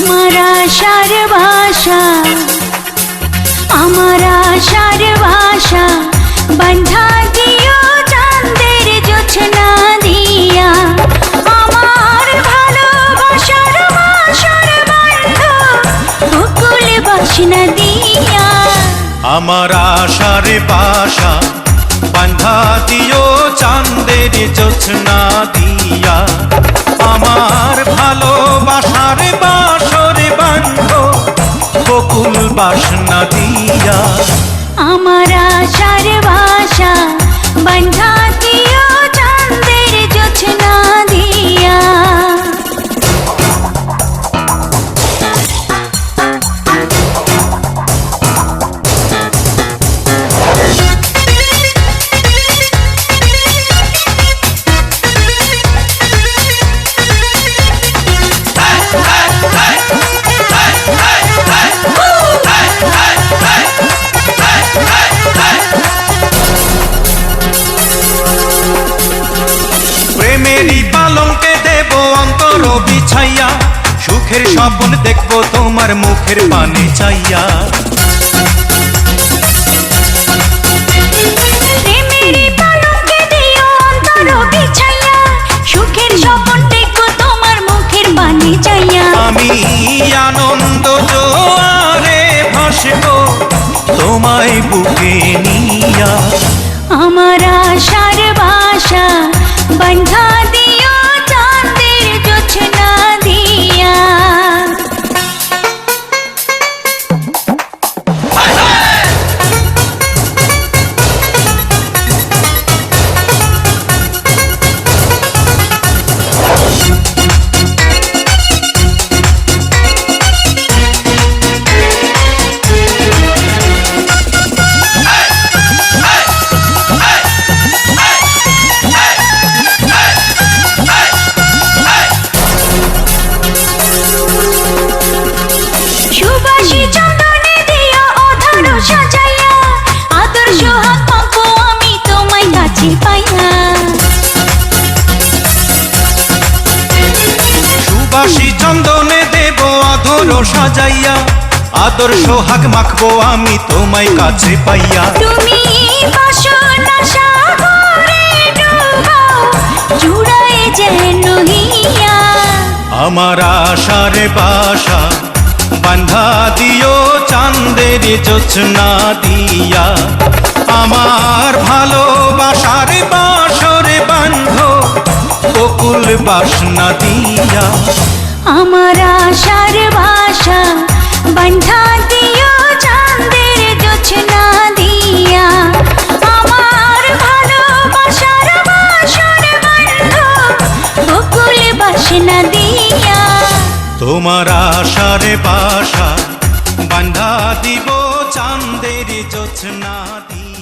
আমার আশার ভাষা, আমার আশার ভাষা বন্ধা দিও চাঁদের জোছনা দিয়া। আমার ভালোবাসার বাসর বন্ধ, বকুল বাসনা দিয়া। আমার আশার বান্ধা দিও জোছনা দিয়া। বাসনা দিয়া। আমার আশার ভাষা পালঙ্কে দেব অন্তর বিছাইয়া। সুখের স্বপ্ন দেখব তোমার মুখের পানে চাইয়া। আমি আনন্দ জোয়ারে ভাসব তোমায় বুকে নিয়া। আমার আশার ভাষা বন্ধা সুবাসী চন্দনে দেব আদর সাজাইয়া। আদর্শ হাক মাখবো আমি তোমায় কাছে পাইয়া। তুমি বাসনা সাগরে ডুবাও জুড়ায় যেন হিয়া। আমার আশার বাসা বান্ধা দিও চাঁদের জোছনা দিয়া। আমার ভালোবাসার বাসর বান্ধ বকুল বাসনা দিয়া। আমার আশার ভাষা বন্ধা দিও জোছনা দিয়া। আমার ভালোবাসার বাসর বন্ধ বকুল বাসনা দিয়া তোমার আশারে বাসা বান্ধা দিব চাঁদের জোছনা দিয়া।